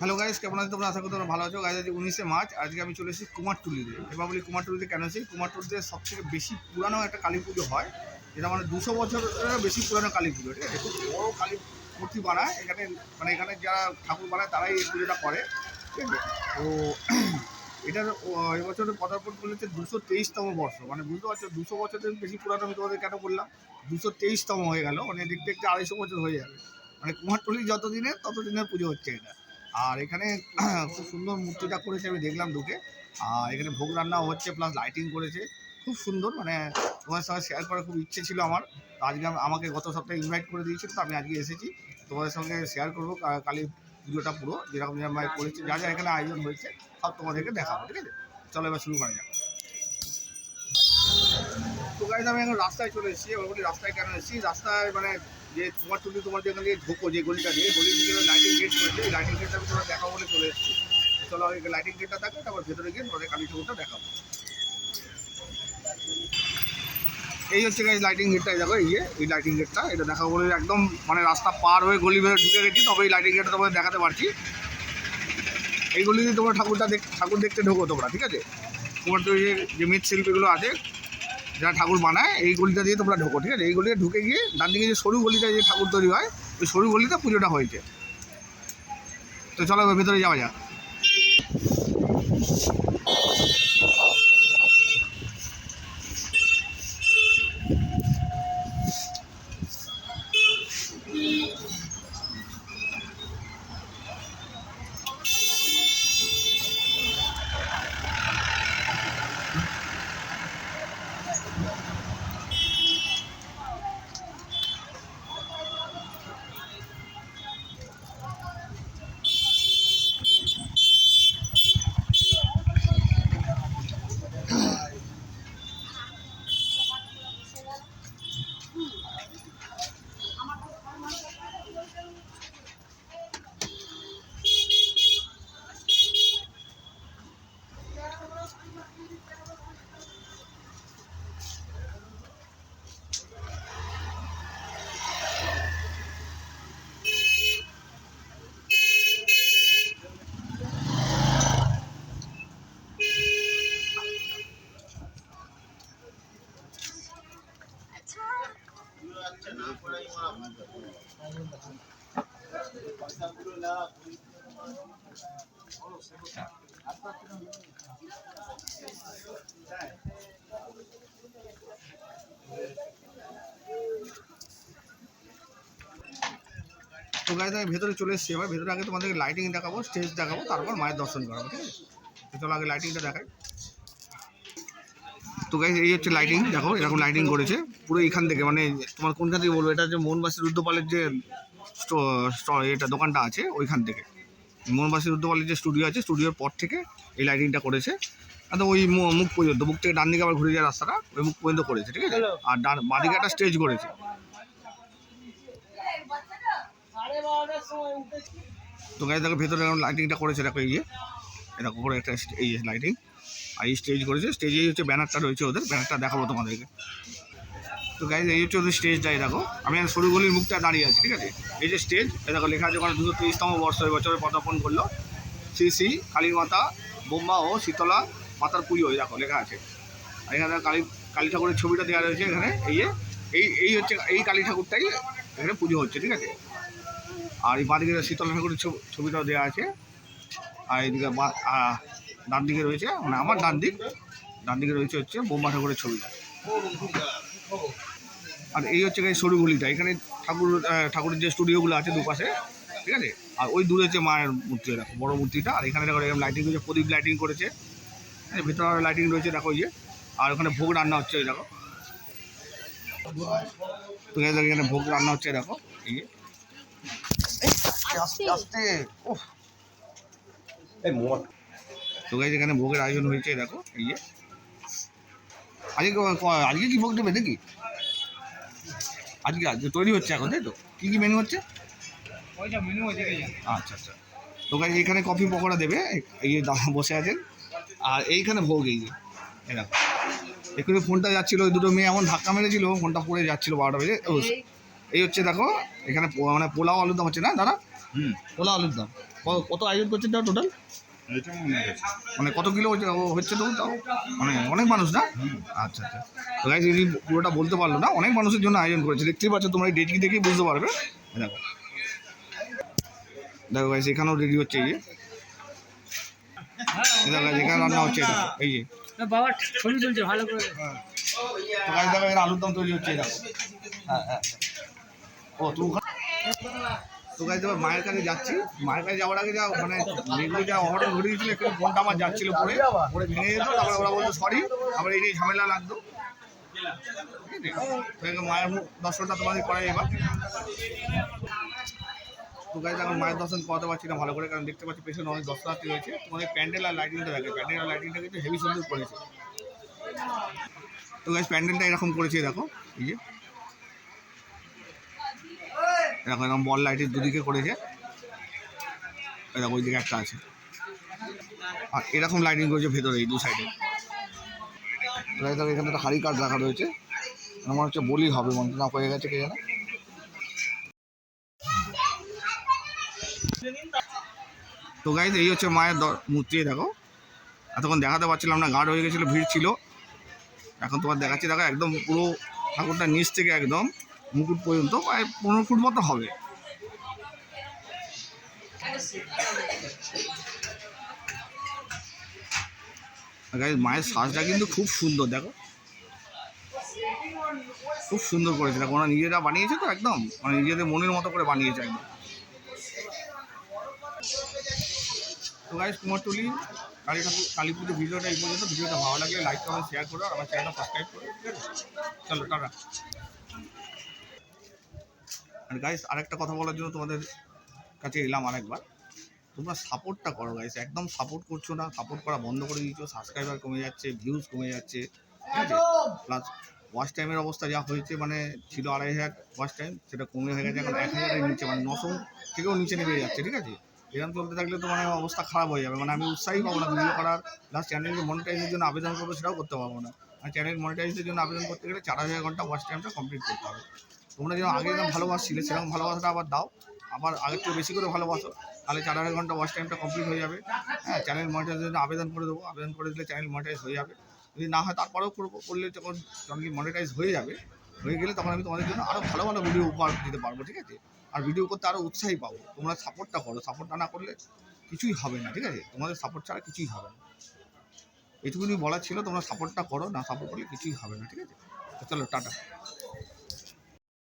Hello guys, কেমন আছো তোমরা? আশা করি তোমরা ভালো আছো। গাইজ আজ উনিশে মার্চ, আজকে আমি চলে এসেছি কুমারটুলিতে। এবার বলি কুমারটুলিতে কেন এসেছি? কুমারটুলিতে সব থেকে বেশি পুরানো একটা কালী পুজো হয়, যেটা মানে দুশো বছরের বেশি পুরানো কালী পুজো, ঠিক আছে? খুব বড়ো কালী মূর্তি বানায়, এখানে মানে এখানে যারা ঠাকুর বানায়, তারাই এই পুজোটা করে, ঠিক আছে? তো এটার এবছরের পদার্পণ করেছে দুশো তেইশতম বর্ষ। মানে বুঝতে পারছ, দুশো বছরের বেশি পুরানো আমি তোমাদের কেন বললাম? দুশো তেইশতম হয়ে গেল মানে দেখতে দেখতে আড়াইশো বছর হয়ে যাবে। মানে কুমারটুলি যত দিনের তত দিনের পুজো হচ্ছে এটা। আর এখানে খুব সুন্দর মূর্তিটা করেছে, আমি দেখলাম ঢুকে। আর এখানে ভোগ রান্নাও হচ্ছে প্লাস লাইটিং করেছে। খুব সুন্দর মানে তোমাদের সঙ্গে শেয়ার করার খুব ইচ্ছে ছিল আমার। তো আজকে আমাকে গত সপ্তাহে ইনভাইট করে দিয়েছিল তো আমি আজকে এসেছি। তোমাদের সঙ্গে শেয়ার করব কালী পুজোটা পুরো, যেরকম যেরকম করেছে, যা যা এখানে আয়োজন হয়েছে, সব তোমাদেরকে দেখাবো, ঠিক আছে? চলো এবার শুরু করা যাক। তো গাইজ আমি এখন রাস্তায় চলে এসেছি এবার বলি রাস্তায় কেন এসেছি? রাস্তায় মানে যে তোমার তুমি তোমার যেখানে ঢোকো, যে গলিটা দিয়ে, গলির দিকে লাইটিং গেট করেছে লাইটিং গেটটা আমি তোমরা দেখাবো বলে চলে এসেছি। চলো, আগে লাইটিং গেটটা থাকে, তারপর ভেতরে গিয়ে তোমাদের কালী ঠাকুরটা দেখাবো। এই হচ্ছে গাইজ লাইটিং গেটটা দেখো, এই যে, এই লাইটিং গেটটা এটা দেখাবো বলে একদম মানে রাস্তা পার হয়ে গলি ভেতরে ঢুকে গেছি, তবে এই লাইটিং গেটটা তোমাদের দেখাতে পারছি। এই গলি দিয়ে তোমরা ঠাকুরটা দেখ, ঠাকুর দেখতে ঢোকো তোমরা, ঠিক আছে? তোমার তো এই যে মৃৎশিল্পীগুলো আছে যারা ঠাকুর বানায়, এই গলিটা দিয়ে তোমরা ঢোকো, ঠিক আছে? এই গলিটা ঢুকে গিয়ে ডান দিকে যে সরু গলিটা যে ঠাকুর তৈরি হয়, ওই সরু গলিতে পুজোটা হয়েছে। তো চলো ভেতরে যাওয়া যাক। তো আমি ভেতরে চলে এসেছি এবার। ভেতরে আগে তোমাদেরকে লাইটিং দেখাবো স্টেজ দেখাবো, তারপর মায়ের দর্শন করাবো, ঠিক আছে? চলো আগে লাইটিংটা দেখাই। তো গাইজ এই হচ্ছে লাইটিং দেখো এরকম লাইটিং করেছে। পুরো এখান থেকে মানে তোমার কোনখান থেকে বলব? এটা যে মোহনবাসী রুদ্রপালের যে এটা দোকানটা আছে ওইখান থেকে। মোহনবাসী রুদ্রপালের যে স্টুডিও আছে স্টুডিওর পর থেকে এই লাইটিংটা করেছে। একদম ওই মুখ পর্যন্ত মুখ থেকে ডান দিকে আবার ঘুরে যায় রাস্তাটা ওই মুখ পর্যন্ত করেছে ঠিক আছে? আর ডান বাঁদিকে একটা স্টেজ করেছে। তো গাড়ি দেখো ভেতরে লাইটিংটা করেছে দেখো এই যে। এরকম করে একটা এই লাইটিং আর এই স্টেজ করেছে। স্টেজেই হচ্ছে ব্যানারটা রয়েছে ওদের ব্যানারটা দেখাবো তোমাদেরকে। তো গাইজ এই হচ্ছে ওদের স্টেজটা দেখো। আমি সরু গলির মুখটা দাঁড়িয়ে আছি ঠিক আছে? এই যে স্টেজ দেখো লেখা আছে ওখানে দুশো তেইশতম বর্ষ এই বছরে পদার্পণ করল। শ্রী শ্রী কালী মাতা বোম্বা ও শীতলা মাতার পুজো এই দেখো লেখা আছে। আর এখানে কালী কালী ঠাকুরের ছবিটা দেওয়া রয়েছে এখানে এই যে এই এই হচ্ছে এই কালী ঠাকুরটাই এখানে পুজো হচ্ছে ঠিক আছে? আর এই বাঁদিকে শীতলা ঠাকুরের ছবি- ছবিটাও দেওয়া আছে। আর আহ, ডান দিকে রয়েছে মানে আমার ডান দিক ডান দিকে রয়েছে হচ্ছে বোম্বা ঠাকুরের ছবিটা। আর এই হচ্ছে এই সরু গলিটা। এখানে ঠাকুর ঠাকুরের যে স্টুডিওগুলো আছে দুপাশে ঠিক আছে? আর ওই দূরে হচ্ছে মায়ের মূর্তি দেখো বড় মূর্তিটা। আর এখানে দেখো এরকম লাইটিং করেছে প্রদীপ লাইটিং করেছে। ভিতরে লাইটিং রয়েছে দেখো ওই যে। আর ওখানে ভোগ রান্না হচ্ছে ওই দেখো। তো এখানে ভোগ রান্না হচ্ছে দেখো এই যে। আস্তে আস্তে ওহ এই মোট তো গাইজ এখানে ভোগের আয়োজন হয়েছে দেখো এই যে। আজকে আজকে কি ভোগ দেবে নাকি? আজকে আজকে তৈরি হচ্ছে এখন তাই তো? কী কী মেনু হচ্ছে? আচ্ছা আচ্ছা। তো এখানে কফি পকোড়া দেবে এই- দাদা বসে আছেন। আর এইখানে ভোগ এই যে দেখো। একটু ফোনটা যাচ্ছিল দুটো মেয়ে এমন ধাক্কা মেরেছিল ফোনটা পড়ে যাচ্ছিল বারোটা বেজে এই হচ্ছে। দেখো এখানে মানে পোলাও আলুদম হচ্ছে না দাদা হুম। পোলাও আলুর দম। কত আয়োজন করছেন তাও টোটাল এটা মনে মানে কত কিলো হচ্ছে তো তাও? মানে অনেক মানুষ না? আচ্ছা আচ্ছা। তো গাইজ এই পুরোটা বলতে পারল না অনেক মানুষের জন্য আয়োজন করেছে। দেখতেই পাচ্ছ তোমরা এই ডেটকি দেখেই বুঝতে পারবে। দেখো। দেখো গাইজ এখানেও রেডি হচ্ছে এই দেখো guys, এখানে রান্না হচ্ছে এটা এই যে। বাবা ছবি তুলছে ভালো করে। তো গাইজ দেখো এখানে আলুর দম তৈরি হচ্ছে এই দেখো। হ্যাঁ হ্যাঁ ও ওখানে তো গাইজ এবার মায়ের কাছে যাচ্ছি। মায়ের কাছে যাওয়ার আগে যা মানে যেগুলো যা অর্ডার ঘটে গেছিল একটু ফোনটা আমার যাচ্ছিল পরে পরে ভেঙে যেত, তারপরে ওরা বলতো সরি আবার এই নিয়ে ঝামেলা লাগতো। মায়ের দর্শনটা তোমাদের করাই এবার। তো গাইজ এখন মায়ের দর্শন করাতে পারছি না ভালো করে, কারণ দেখতে পাচ্ছি পেছনে অনেক দর্শনার্থী রয়েছে। তোমাদের প্যান্ডেল আর লাইটিংটা দেখে। প্যান্ডেল আর লাইটিংটা কিন্তু হেভি সুন্দর করেছে। তো গাইজ প্যান্ডেলটা এরকম করেছে, দেখো। এই যে। এরকম এরকম বল লাইটের দুদিকে করেছে। এরকম ওই দিকে একটা আছে। আর এরকম লাইটিং করেছে ভেতরে, এই দু সাইডে এখানে একটা হাড়ি কাঠ রাখা রয়েছে। আমার হচ্ছে বলি হবে মনে না হয়ে গেছে, কে জানে। তো গাইজ এই হচ্ছে মায়ের মূর্তি দেখো। এতক্ষণ দেখাতে পারছিলাম না গার্ড হয়ে গেছিল, ভিড় ছিল। এখন তোমার দেখাচ্ছি, দেখো, একদম পুরো ঠাকুরটা নিচ থেকে একদম। মুকুট পর্যন্ত প্রায় পনেরো ফুট মতো হবে। মায়ের সাজটা কিন্তু খুব সুন্দর, দেখো। খুব সুন্দর করেছে। দেখো, ওরা নিজেরা বানিয়েছে তো একদম। মানে নিজেদের মনের মতো করে বানিয়েছে একদম। তো গাইজ কুমারটুলি কালী ঠাকুর, কালী পুজো ভিডিওটা এই পর্যন্ত। ভিডিওটা ভালো লাগলে লাইক কমেন্ট শেয়ার করো। আমার চ্যানেলটা সাবস্ক্রাইব করো, ঠিক আছে? চলো, টাটা। আর গাইস আরেকটা কথা বলার জন্য তোমাদের কাছে এলাম আরেকবার। তোমরা সাপোর্টটা করো গাইস একদম সাপোর্ট করছ না, সাপোর্ট করা বন্ধ করে দিচ্ছ সাবস্ক্রাইবার কমে যাচ্ছে ভিউজ কমে যাচ্ছে প্লাস ওয়াচ টাইমের অবস্থা যা হয়েছে মানে ছিল আড়াই হাজার ওয়াচ টাইম সেটা কমে হয়ে গেছে, এখন এক হাজারের নিচে মানে নশো থেকেও নিচে নেমে যাচ্ছে, ঠিক আছে? এরকম চলতে থাকলে তো মানে অবস্থা খারাপ হয়ে যাবে মানে আমি উৎসাহী পাবো না ভিডিও করার প্লাস চ্যানেলকে মনিটাইজের জন্য আবেদন করব সেটাও করতে পারব না। আর চ্যানেল মনিটাইজের জন্য আবেদন করতে গেলে চার হাজার ঘণ্টা ওয়াচ টাইমটা কমপ্লিট করতে হবে। তোমরা যেরকম আগে যেরকম ভালোবাসছিলে, সেরকম ভালোবাসাটা আবার দাও। আবার আগের থেকে বেশি করে ভালোবাসো, তাহলে চার আড়াই ঘণ্টা ওয়াচ টাইমটা কমপ্লিট হয়ে যাবে। হ্যাঁ চ্যানেল মনিটাইজের জন্য আবেদন করে দেবো। আবেদন করে দিলে চ্যানেল মনিটাইজ হয়ে যাবে। যদি না হয় তারপরেও করব, করলে যখন চ্যানেল মনিটাইজ হয়ে যাবে, হয়ে গেলে তখন আমি তোমাদের জন্য আরও ভালো ভালো ভিডিও উপহার দিতে পারব, ঠিক আছে? আর ভিডিও করতে আরও উৎসাহী পাবো। তোমরা সাপোর্টটা করো। সাপোর্টটা না করলে কিছুই হবে না, ঠিক আছে? তোমাদের সাপোর্ট ছাড়া কিছুই হবে না। এটুকুনি বলার ছিল, তোমরা সাপোর্টটা করো, না সাপোর্ট করলে কিছুই হবে না, ঠিক আছে? চলো, টাটা।